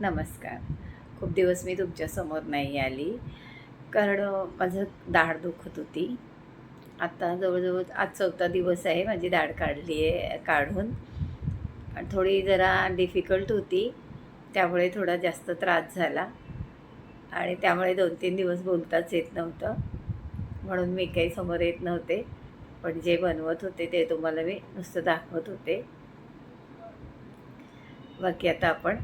नमस्कार. खूप दिवस मी तुमच्यासमोर नाही आली. कारण माझं दाढ दुखत होती. आत्ता जवळजवळ आज चौथा दिवस आहे माझी दाढ काढली आहे काढून थोडी जरा डिफिकल्ट होती. त्यामुळे थोडा जास्त त्रास झाला. आणि त्यामुळे दोन तीन दिवस बोलताच येत नव्हतं. म्हणून मी काही समोर येत नव्हते. पण जे बनवत होते ते तुम्हाला मी नुसतं दाखवत होते. बाकी आता आपण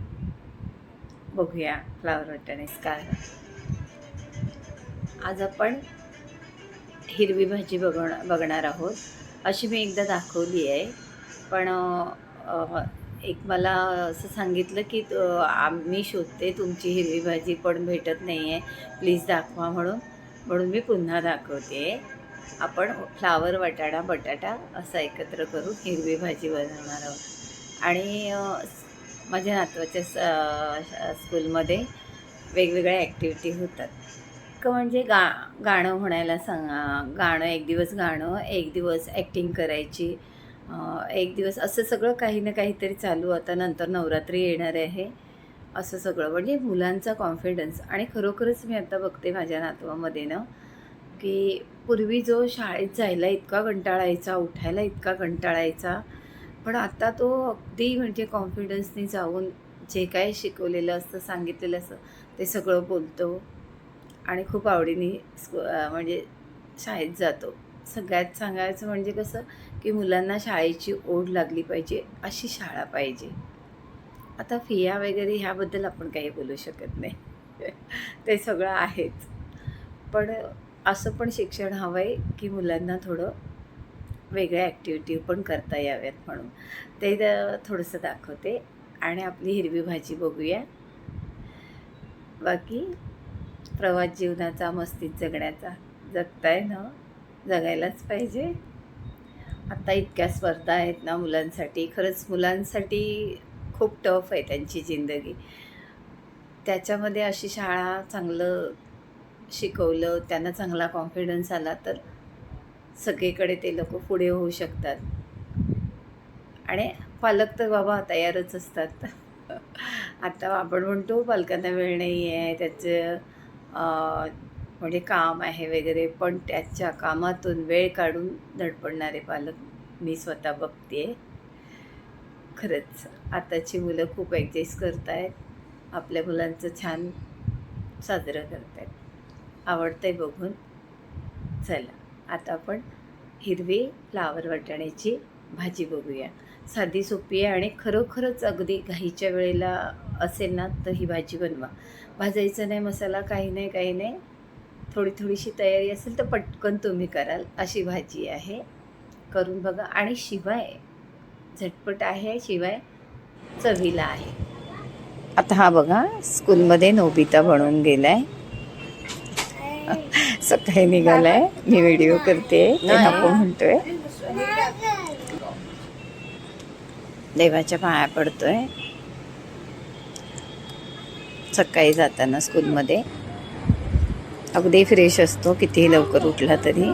बघूया फ्लावर वाटाणेस काय आज आपण हिरवी भाजी बघण बघणार आहोत. अशी मी एकदा दाखवली आहे. पण एक मला असं सांगितलं की आम्ही शोधते तुमची हिरवी भाजी पण भेटत नाही आहे प्लीज दाखवा म्हणून. म्हणून मी पुन्हा दाखवते. आपण फ्लावर वाटाणा बटाटा असं एकत्र करून हिरवी भाजी बनवणार आहोत. आणि माझ्या नातवाच्या स- स्कूलमध्ये वेगवेगळ्या ॲक्टिव्हिटी होतात. क म्हणजे गा गाणं म्हणायला सांगा गाणं एक दिवस गाणं एक दिवस ॲक्टिंग करायची एक दिवस असं सगळं काही ना काहीतरी चालू. आता नंतर नवरात्री येणार आहे. असं सगळं. म्हणजे मुलांचा कॉन्फिडन्स आणि खरोखरच मी आता बघते माझ्या नातवामध्ये ना की पूर्वी जो शाळेत जायला इतका कंटाळायचा उठायला इतका कंटाळायचा पण आता तो अगदी म्हणजे कॉन्फिडन्सनी जाऊन जे काय शिकवलेलं असतं सांगितलेलं असतं ते सगळं बोलतो आणि खूप आवडीने स्कू म्हणजे शाळेत जातो. सगळ्यात सांगायचं म्हणजे कसं की मुलांना शाळेची ओढ लागली पाहिजे अशी शाळा पाहिजे. आता फिया वगैरे ह्याबद्दल आपण काही बोलू शकत नाही. ते सगळं आहेच पण असं पण शिक्षण हवं आहे की मुलांना थोडं वेगळ्या ॲक्टिव्हिटी पण करता याव्यात म्हणून. ते थोडंसं दाखवते आणि आपली हिरवी भाजी बघूया. बाकी प्रवास जीवनाचा मस्तीत जगण्याचा. जगताय ना? जगायलाच पाहिजे. आत्ता इतक्या स्पर्धा आहेत ना मुलांसाठी. खरंच मुलांसाठी खूप टफ आहे त्यांची जिंदगी. त्याच्यामध्ये अशी शाळा चांगलं शिकवलं त्यांना चांगला कॉन्फिडन्स आला तर सगळीकडे ते लोक पुढे होऊ शकतात. आणि पालक तर बाबा तयारच असतात. आता आपण म्हणतो पालकांना वेळ नाही आहे त्याचं म्हणजे काम आहे वगैरे पण त्याच्या कामातून वेळ काढून धडपडणारे पालक मी स्वतः बघते. खरंच आताची मुलं खूप ॲडजस्ट करत आहेत आपल्या मुलांचं छान साजरं करत आहेत आवडतंय बघून. चला. आता आपण हिरवी फ्लावर वाटाण्याची भाजी बघूया. साधी सोपी आहे आणि खरोखरच अगदी घाईच्या वेळेला असेल ना तर ही भाजी बनवा. भाजायचं नाही मसाला काही नाही काही नाही. थोडी थोडीशी तयारी असेल तर पटकन तुम्ही कराल. अशी भाजी आहे. करून बघा. आणि शिवाय झटपट आहे शिवाय चवीला आहे. आता हा बघा स्कूलमध्ये नोबिता बनवून आहे सकाळी निघालाय. मी व्हिडिओ करते. नको म्हणतोय. देवाच्या पाया पडतोय. सकाळी जाताना स्कूलमध्ये अगदी फ्रेश असतो. कितीही लवकर उठला तरी.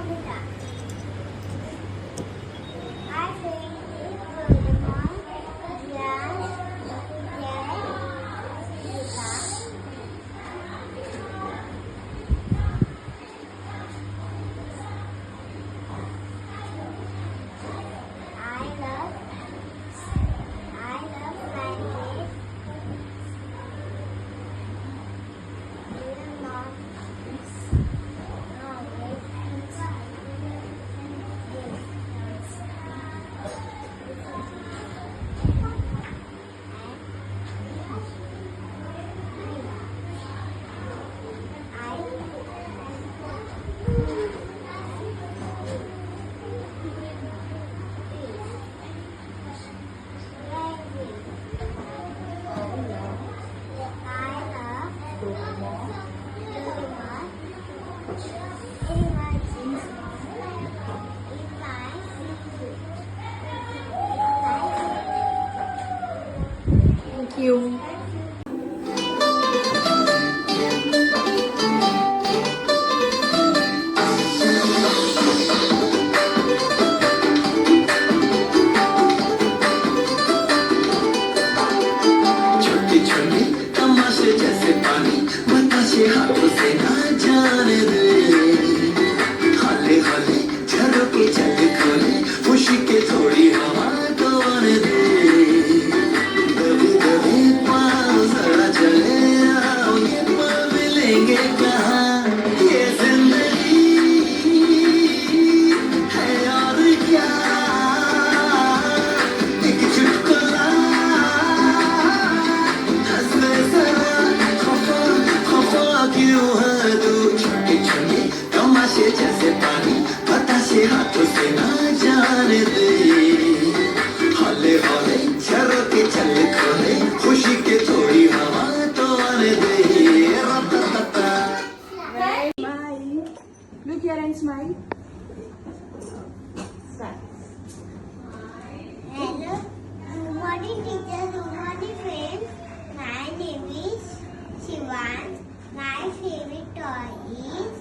You. बतासे हाथों से ना जाने दे हौले हौले झरोके चल खोले खुशी के थोड़ी हवा तो आने दे रता Smile. Look here and smile. Hello. Good morning, teacher. Good morning, friends. My name is Shivan. My favorite toy is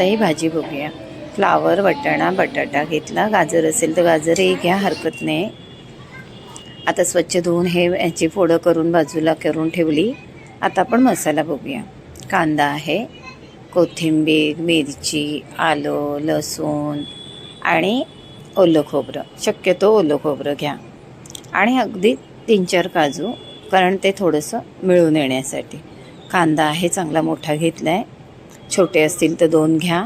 आता ही भाजी बघूया. फ्लावर वटाणा बटाटा घेतला. गाजर असेल तर गाजरही घ्या हरकत नाही. आता स्वच्छ धुवून हे याची फोडं करून बाजूला करून ठेवली. आता आपण मसाला बघूया. कांदा आहे कोथिंबीर मिरची आलं लसूण आणि ओलं खोबरं. शक्यतो ओलं खोबरं घ्या. आणि अगदी तीन चार काजू कारण ते थोडंसं मिळून येण्यासाठी. कांदा आहे चांगला मोठा घेतला आहे छोटे असतील तर दोन घ्या.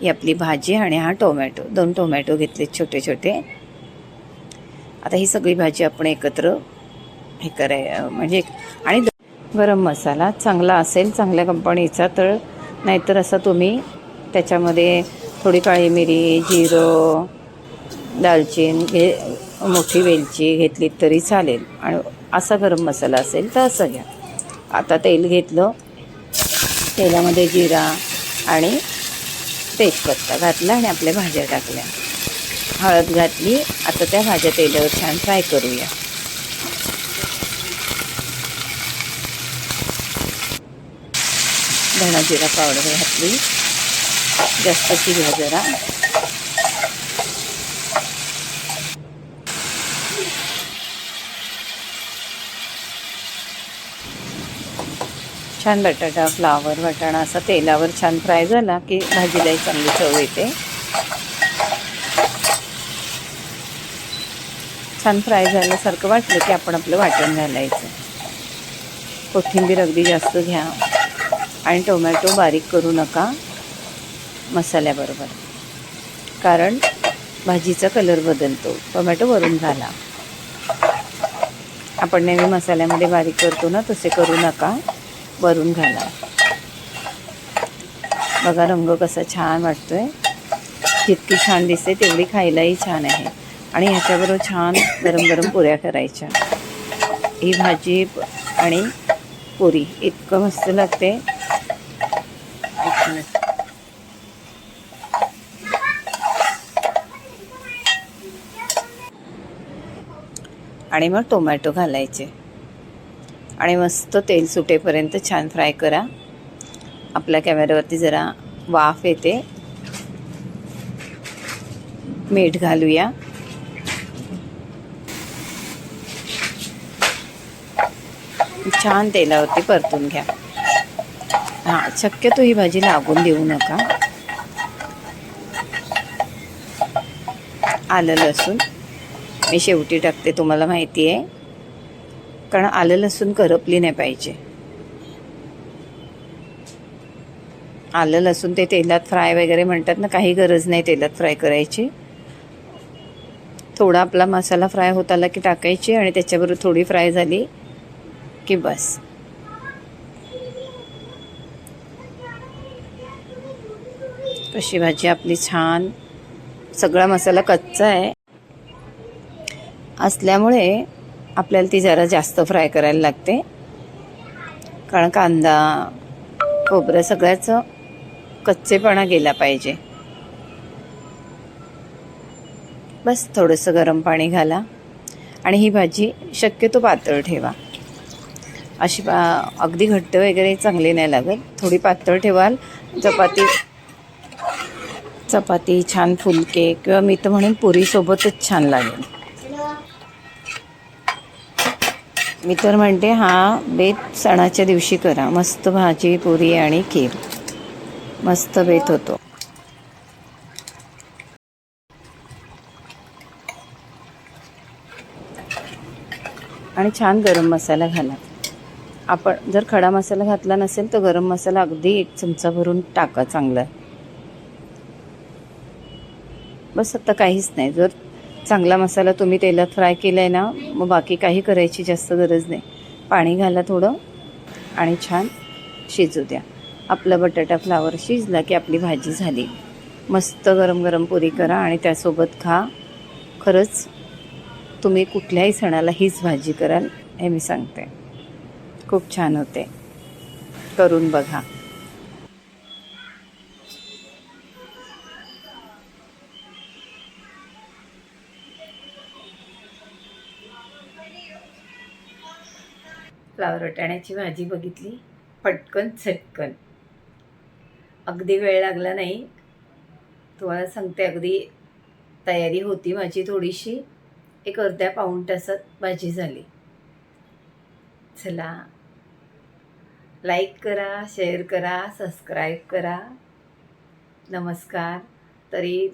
ही आपली भाजी आणि हा टोमॅटो दोन टोमॅटो घेतले छोटे छोटे. आता ही सगळी भाजी आपण एकत्र हे कराय म्हणजे आणि गरम मसाला चांगला असेल चांगल्या कंपनीचा तर नाहीतर असा तुम्ही त्याच्यामध्ये थोडी काळी मिरी जिरं दालचीन घे मोठी वेलची घेतली तरी चालेल. आणि असा गरम मसाला असेल तर असं घ्या. आता तेल घेतलं. तेलामध्ये जिरा आणि तेजपत्ता घातला आणि आपल्या भाज्या टाकल्या. हळद घातली. आता त्या भाज्या तेलावर छान फ्राय करूया. धणा जिरा पावडर घातली. जास्त शिजवा जरा. छान बटाटा फ्लावर वाटाणा असा तेलावर छान फ्राय झाला की भाजीलाही चांगली चव येते. छान फ्राय झाल्यासारखं वाटलं की आपण आपलं वाटण घालायचं. कोथिंबीर अगदी जास्त घ्या आणि टोमॅटो बारीक करू नका मसाल्याबरोबर. कारण भाजीचा कलर बदलतो. टोमॅटो वरून घाला. आपण नेहमी मसाल्यामध्ये बारीक करतो ना तसे करू नका. वरून घाला बघा रंग कसा छान वाटतोय. जितकी छान दिसते तेवढी खायलाही छान आहे. आणि ह्याच्याबरोबर छान गरम गरम पुऱ्या करायच्या. ही भाजी आणि पुरी इतकं मस्त लागते. आणि मग टोमॅटो घालायचे. आणि मस्त तेल सुटेपर्यंत छान फ्राय करा. आपल्या कॅमेऱ्यावरती जरा वाफ येते. मीठ घालूया. छान तेलावरती परतून घ्या. हां शक्यतो ही भाजी लागून देऊ नका. आलं लसूण. मी शेवटी टाकते तुम्हाला माहिती आहे कारण आलं लसूण करपली नाही पाहिजे. आलं लसूण ते तेलात फ्राय वगैरे म्हणतात ना काही गरज नाही तेलात फ्राय करायची. थोडा आपला मसाला फ्राय होत आला की टाकायची आणि त्याच्याबरोबर थोडी फ्राय झाली की बस. कशी भाजी आपली छान. सगळा मसाला कच्चा आहे. असल्यामुळे आपल्याला ती जरा जास्त फ्राय करायला लागते. कारण कांदा खोबरं सगळ्याचं कच्चेपणा गेला पाहिजे. बस थोडंसं गरम पाणी घाला आणि ही भाजी शक्यतो पातळ ठेवा. अशी बा अगदी घट्ट वगैरे चांगली नाही लागत. थोडी पातळ ठेवाल. चपाती चपाती छान फुलके किंवा मी तर म्हणेन पुरीसोबतच छान लागेल. मी तर म्हणते हा बेत सणाच्या दिवशी करा. मस्त भाजी पुरी आणि खीर. मस्त बेत होतो. आणि छान गरम मसाला घाला. आपण जर खडा मसाला घातला नसेल तर गरम मसाला अगदी एक चमचा भरून टाका चांगला. बस आता काहीच नाही. जर चांगला मसाला तुम्ही तेलात फ्राय केला आहे ना मग बाकी काही करायची जास्त गरज नाही. पाणी घाला थोडं आणि छान शिजू द्या. आपला बटाटा फ्लावर शिजला की आपली भाजी झाली. मस्त गरम गरम पुरी करा आणि त्यासोबत खा. खरंच तुम्ही कुठल्याही सणाला हीच भाजी कराल हे मी सांगते. खूप छान होते. करून बघा. फ्लावर वाटाण्याची भाजी बघितली? पटकन झटकन अगदी वेळ लागला नाही. तुम्हाला सांगते अगदी तयारी होती माझी थोडीशी. एक अर्ध्या पाऊण तासात भाजी झाली. चला. लाईक करा शेअर करा सबस्क्राईब करा. नमस्कार. तरी